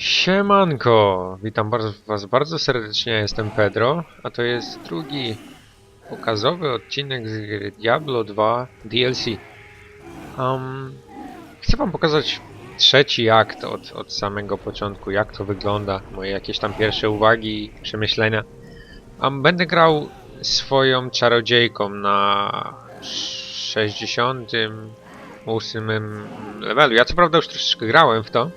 Siemanko! Witam bardzo, Was bardzo serdecznie, jestem Pedro, a to jest drugi pokazowy odcinek z gry Diablo 2 DLC. Um, chcę Wam pokazać trzeci akt od, od samego początku, jak to wygląda, moje jakieś tam pierwsze uwagi i przemyślenia. Um, będę grał swoją czarodziejką na 68 levelu. Ja co prawda już troszeczkę grałem w to,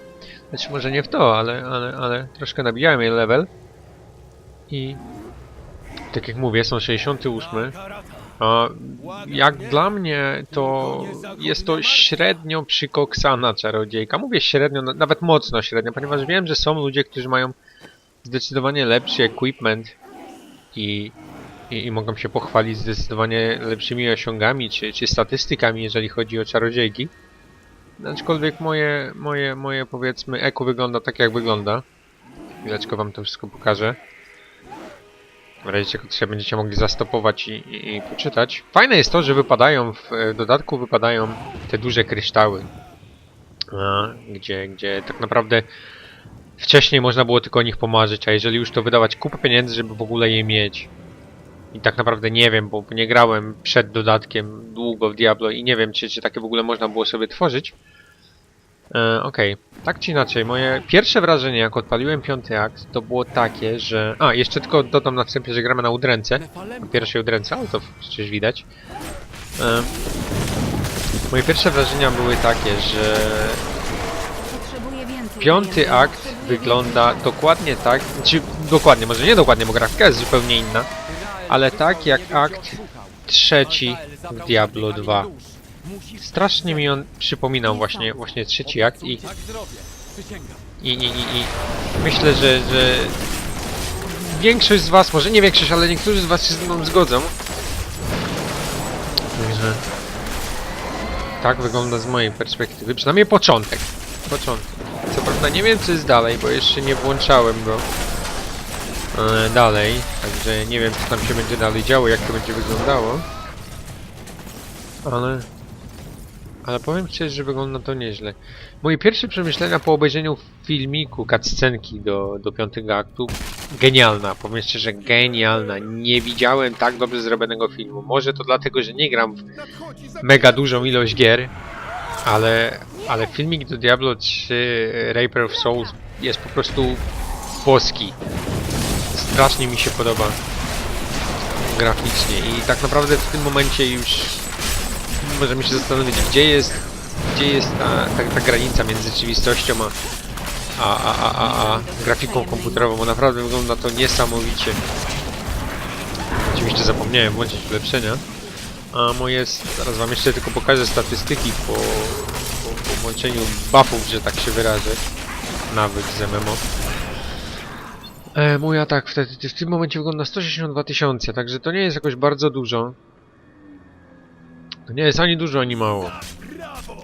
znaczy może nie w to, ale, ale, ale troszkę nabijałem jej level. I tak jak mówię, są 68. A jak dla mnie to jest to średnio przykoksana czarodziejka. Mówię średnio, na- nawet mocno średnio, ponieważ wiem, że są ludzie, którzy mają zdecydowanie lepszy equipment i, i, i mogą się pochwalić zdecydowanie lepszymi osiągami czy, czy statystykami, jeżeli chodzi o czarodziejki. Aczkolwiek moje, moje, moje powiedzmy eko wygląda tak jak wygląda. Chwileczkę wam to wszystko pokażę. W razie czego się będziecie mogli zastopować i, i, i poczytać. Fajne jest to, że wypadają w, w dodatku wypadają te duże kryształy. A, gdzie, gdzie tak naprawdę wcześniej można było tylko o nich pomarzyć, a jeżeli już to wydawać kupę pieniędzy, żeby w ogóle je mieć. I tak naprawdę nie wiem, bo nie grałem przed dodatkiem długo w Diablo i nie wiem, czy, czy takie w ogóle można było sobie tworzyć. E, Okej, tak czy inaczej, moje pierwsze wrażenie, jak odpaliłem piąty akt, to było takie, że... A, jeszcze tylko dodam na wstępie, że gramy na udręce. Na pierwszej udręce, ale to przecież widać. E, moje pierwsze wrażenia były takie, że. Piąty akt wygląda dokładnie tak, czy dokładnie, może nie dokładnie, bo grafika jest zupełnie inna, ale tak jak akt trzeci w Diablo 2. Strasznie mi on przypominał właśnie, właśnie trzeci akt i, i, i, i, i myślę, że, że większość z was, może nie większość, ale niektórzy z was się ze mną zgodzą. Także tak wygląda z mojej perspektywy, przynajmniej początek. Początek. Co prawda nie wiem co jest dalej, bo jeszcze nie włączałem go e, dalej, także nie wiem co tam się będzie dalej działo, jak to będzie wyglądało. Ale... Ale powiem szczerze, że wygląda to nieźle. Moje pierwsze przemyślenia po obejrzeniu filmiku, cutscenki do, do piątego aktu, genialna, powiem szczerze, genialna. Nie widziałem tak dobrze zrobionego filmu. Może to dlatego, że nie gram w mega dużą ilość gier, ale, ale filmik do Diablo 3 Reaper of Souls jest po prostu boski. Strasznie mi się podoba graficznie i tak naprawdę w tym momencie już możemy się zastanowić, gdzie jest, gdzie jest ta, ta, ta granica między rzeczywistością a, a, a, a, a, a grafiką komputerową, bo naprawdę wygląda to niesamowicie. Oczywiście zapomniałem włączyć ulepszenia. A moje, zaraz wam jeszcze tylko pokażę statystyki po, po, po włączeniu buffów, że tak się wyrażę. Nawyk z MMO. E, mój atak wtedy w tym momencie wygląda 162 tysiące, także to nie jest jakoś bardzo dużo. To nie jest ani dużo, ani mało.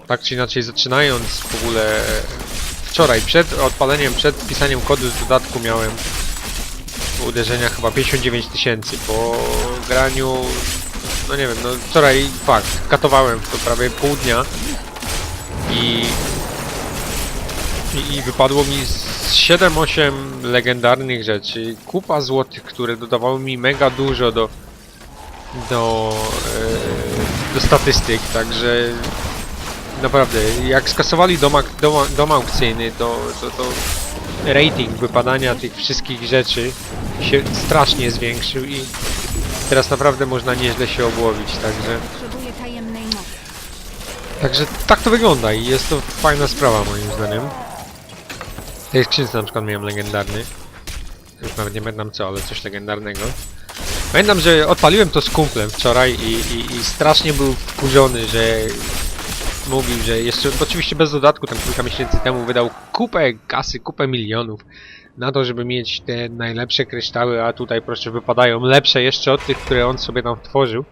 Tak czy inaczej, zaczynając w ogóle wczoraj, przed odpaleniem, przed wpisaniem kodu z dodatku miałem uderzenia chyba 59 tysięcy. Po graniu, no nie wiem, no wczoraj fakt, katowałem to prawie pół dnia i, i, i wypadło mi z 7-8 legendarnych rzeczy, kupa złotych, które dodawały mi mega dużo do do, e, do statystyk, także naprawdę, jak skasowali dom, dom, dom aukcyjny, to, to, to rating wypadania tych wszystkich rzeczy się strasznie zwiększył i teraz naprawdę można nieźle się obłowić, także, także tak to wygląda i jest to fajna sprawa moim zdaniem. Tej skrzynce na przykład miałem legendarny, już nawet nie pamiętam co, ale coś legendarnego. Pamiętam, że odpaliłem to z kumplem wczoraj i, i, i strasznie był wkurzony, że mówił, że jeszcze, oczywiście bez dodatku, tam kilka miesięcy temu wydał kupę kasy, kupę milionów na to, żeby mieć te najlepsze kryształy, a tutaj proszę wypadają lepsze jeszcze od tych, które on sobie tam tworzył.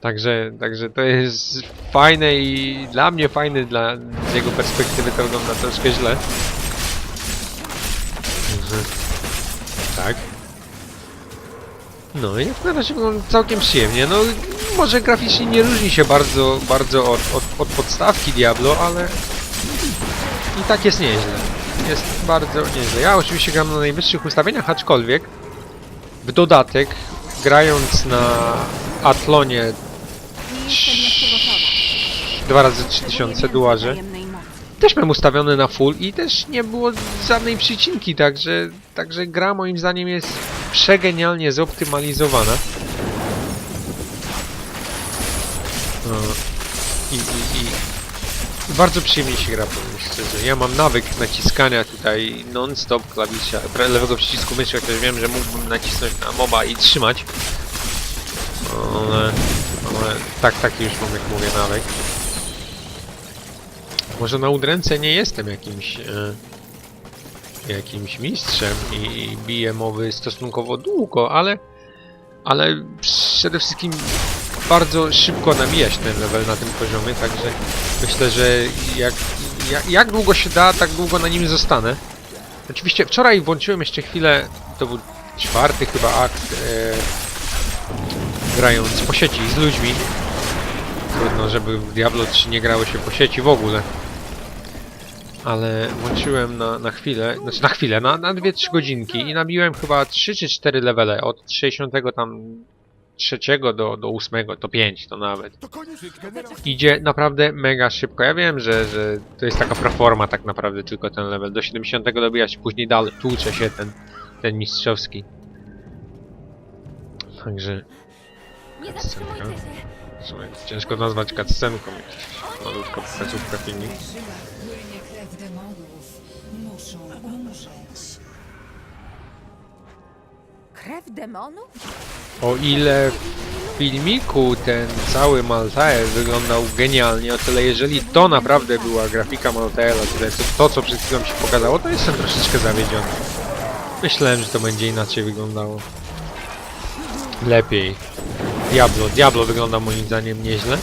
Także, także to jest fajne i dla mnie fajne, dla, z jego perspektywy to wygląda troszkę źle. No i jak na razie wygląda całkiem przyjemnie. No może graficznie nie różni się bardzo, bardzo od, od, od podstawki Diablo, ale i tak jest nieźle. jest bardzo nieźle. Ja oczywiście gram na najwyższych ustawieniach, aczkolwiek w dodatek, grając na Atlonie. 2 razy Potrzebuję 3000 więcej duarzy, tajemnej mocy. też mam ustawiony na full i też nie było żadnej przycinki, także, także gra moim zdaniem jest przegenialnie zoptymalizowana. No, I, i, i bardzo przyjemnie się gra, powiem szczerze. Ja mam nawyk naciskania tutaj non-stop klawisza, lewego przycisku myszy, chociaż wiem, że mógłbym nacisnąć na moba i trzymać. Ale, ale tak, taki już mam, jak mówię, nawyk. Może na udręce nie jestem jakimś e, jakimś mistrzem i, biję mowy stosunkowo długo, ale ale przede wszystkim bardzo szybko nabijać ten level na tym poziomie, także myślę, że jak, jak, jak długo się da, tak długo na nim zostanę. Oczywiście wczoraj włączyłem jeszcze chwilę, to był czwarty chyba akt, e, grając po sieci z ludźmi. Trudno, żeby w Diablo 3 nie grało się po sieci w ogóle. Ale włączyłem na, na chwilę, znaczy na chwilę, na, na 2-3 godzinki i nabiłem chyba 3 czy 4 levele od 60 tam trzeciego do, do 8, to 5 to nawet. Idzie naprawdę mega szybko. Ja wiem, że, że to jest taka proforma tak naprawdę tylko ten level. Do 70 dobijać, później dalej tłucze się ten, ten mistrzowski. Także Cutscenka. ciężko nazwać cutscenką. Malutka pokazówka filmik. Krew demonu? O ile w filmiku ten cały Maltael wyglądał genialnie, o tyle jeżeli to naprawdę była grafika Maltaela, tyle co, to co przed chwilą się pokazało, to jestem troszeczkę zawiedziony. Myślałem, że to będzie inaczej wyglądało. Lepiej. Diablo. Diablo wygląda moim zdaniem nieźle,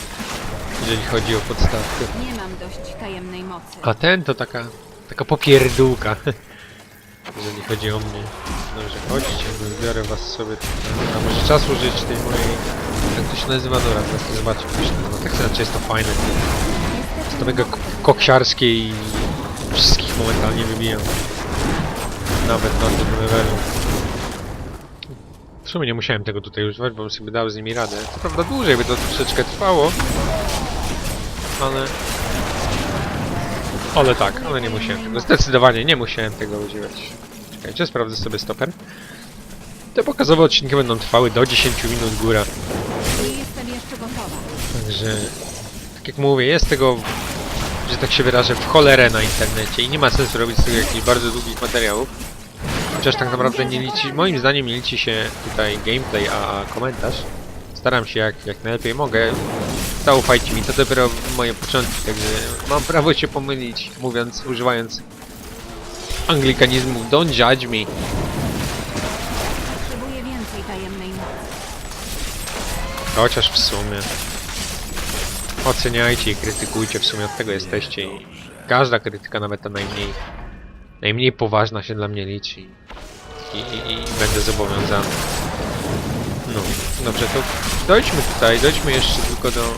jeżeli chodzi o podstawkę. Nie mam dość tajemnej mocy. A ten to taka, taka popierdółka. Jeżeli chodzi o mnie. Dobrze, chodźcie, wybiorę was sobie tutaj. A może czas użyć tej mojej... Jak to się nazywa? Dobra, teraz zobaczę, jak się nazywa. Tak czy inaczej jest to fajne. Jest to mega ko- koksiarskie i wszystkich momentalnie wybijam. Nawet na tym levelu. W sumie nie musiałem tego tutaj używać, bo bym sobie dał z nimi radę. Co prawda dłużej by to troszeczkę trwało. Ale... Ale tak, ale nie musiałem tego. Zdecydowanie nie musiałem tego używać. Czekajcie, sprawdzę sobie stoper. Te pokazowe odcinki będą trwały do 10 minut góra. Nie jestem jeszcze gotowa. Także, tak jak mówię, jest tego, że tak się wyrażę, w cholerę na internecie i nie ma sensu robić z tego jakichś bardzo długich materiałów. Chociaż tak naprawdę nie liczy, moim zdaniem nie liczy się tutaj gameplay, a komentarz. Staram się jak, jak najlepiej mogę. Zaufajcie mi, to dopiero moje początki, także mam prawo się pomylić, mówiąc, używając anglikanizmu don't judge me. Potrzebuję więcej tajemnej mocy. Chociaż w sumie. Oceniajcie i krytykujcie, w sumie od tego jesteście i każda krytyka, nawet ta najmniej, najmniej poważna się dla mnie liczy i, i, i będę zobowiązany. No, dobrze, to dojdźmy tutaj, dojdźmy jeszcze tylko do...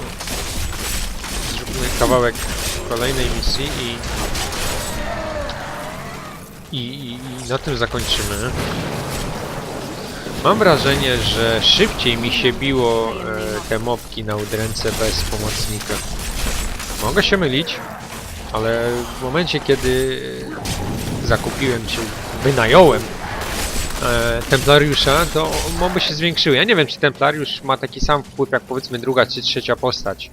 Zróbmy kawałek kolejnej misji i... I, i, i na tym zakończymy. Mam wrażenie, że szybciej mi się biło e, te mopki na udręce bez pomocnika. Mogę się mylić, ale w momencie kiedy e, zakupiłem czy wynająłem e, Templariusza, to moby się zwiększyły. Ja nie wiem, czy Templariusz ma taki sam wpływ jak powiedzmy druga czy trzecia postać.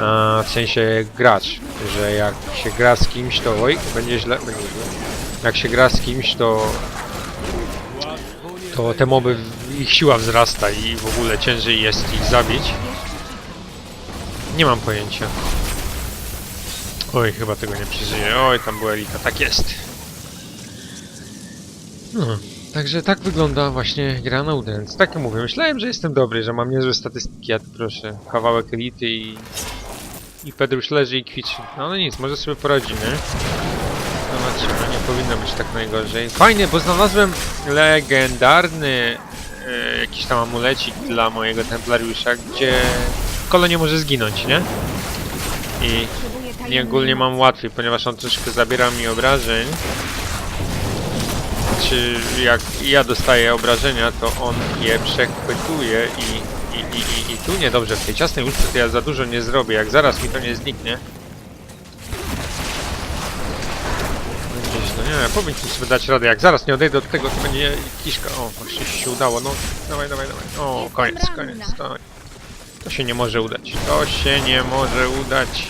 E, w sensie gracz, że jak się gra z kimś, to oj, będzie źle, będzie źle. Jak się gra z kimś, to to te moby, ich siła wzrasta i w ogóle ciężej jest ich zabić. Nie mam pojęcia. Oj, chyba tego nie przeżyję. Oj, tam była elita. Tak jest. No, także tak wygląda właśnie gra na Udręc. Tak jak mówię, myślałem, że jestem dobry, że mam niezłe statystyki, a tu proszę, kawałek elity i... I Pedrusz leży i kwiczy. No ale nic, może sobie poradzimy. Zobaczymy, nie powinno być tak najgorzej. Fajnie, bo znalazłem legendarny e, jakiś tam amulecik dla mojego templariusza, gdzie kolo nie może zginąć, nie? I nie ogólnie mam łatwiej, ponieważ on troszkę zabiera mi obrażeń. Y, jak ja dostaję obrażenia, to on je przechwytuje i, i, i, i, i tu niedobrze. W tej ciasnej łódce to ja za dużo nie zrobię, jak zaraz mi to nie zniknie. Źle. Nie, powinniśmy sobie dać radę. Jak zaraz nie odejdę od tego, to będzie kiszka. O, właśnie się udało. No, dawaj, dawaj, dawaj. O, koniec, koniec. To, to się nie może udać. To się nie może udać.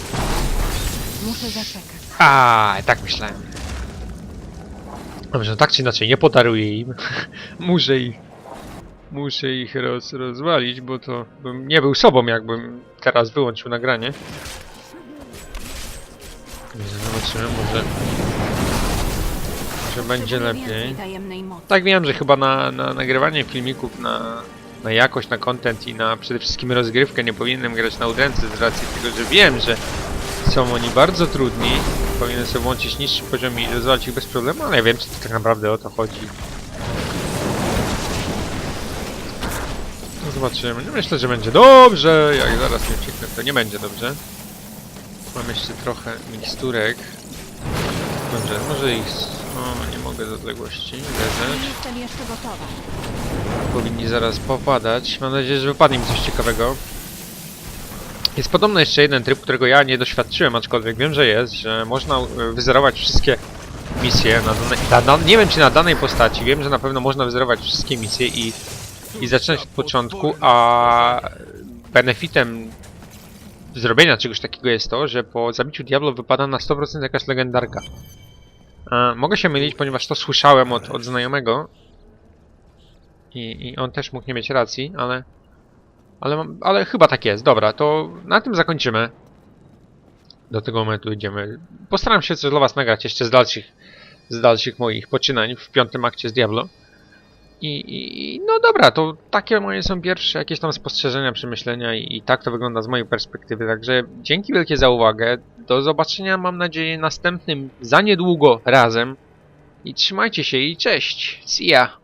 Muszę zaczekać. A, tak myślałem. Dobrze, no tak czy inaczej, nie podaruję im. muszę ich. Muszę ich roz, rozwalić, bo to bym nie był sobą, jakbym teraz wyłączył nagranie. Zobaczymy, może. Może będzie lepiej. Tak wiem, że chyba na, na nagrywanie filmików, na, na jakość, na content i na przede wszystkim rozgrywkę nie powinienem grać na udręce z racji tego, że wiem, że są oni bardzo trudni. Powinienem sobie włączyć niższy poziom i rozwalić ich bez problemu, ale ja wiem, czy to tak naprawdę o to chodzi. No zobaczymy. No myślę, że będzie dobrze. Jak zaraz nie ucieknę, to nie będzie dobrze. Mam jeszcze trochę miksturek. Dobrze, może ich... O, nie mogę z odległości. Nie jestem jeszcze gotowa. Powinni zaraz popadać. Mam nadzieję, że wypadnie mi coś ciekawego. Jest podobno jeszcze jeden tryb, którego ja nie doświadczyłem, aczkolwiek wiem, że jest, że można e, wyzerować wszystkie misje na danej, na, na, nie wiem czy na danej postaci, wiem, że na pewno można wyzerować wszystkie misje i, i zaczynać od początku, a benefitem zrobienia czegoś takiego jest to, że po zabiciu Diablo wypada na 100% jakaś legendarka. E, mogę się mylić, ponieważ to słyszałem od, od znajomego, i, I on też mógł nie mieć racji, ale. Ale, ale chyba tak jest. Dobra, to na tym zakończymy. Do tego momentu idziemy. Postaram się coś dla Was nagrać jeszcze z dalszych, z dalszych moich poczynań w piątym akcie z Diablo. I, i no dobra, to takie moje są pierwsze jakieś tam spostrzeżenia, przemyślenia i, i tak to wygląda z mojej perspektywy. Także dzięki wielkie za uwagę. Do zobaczenia mam nadzieję następnym za niedługo razem. I trzymajcie się i cześć. See ya.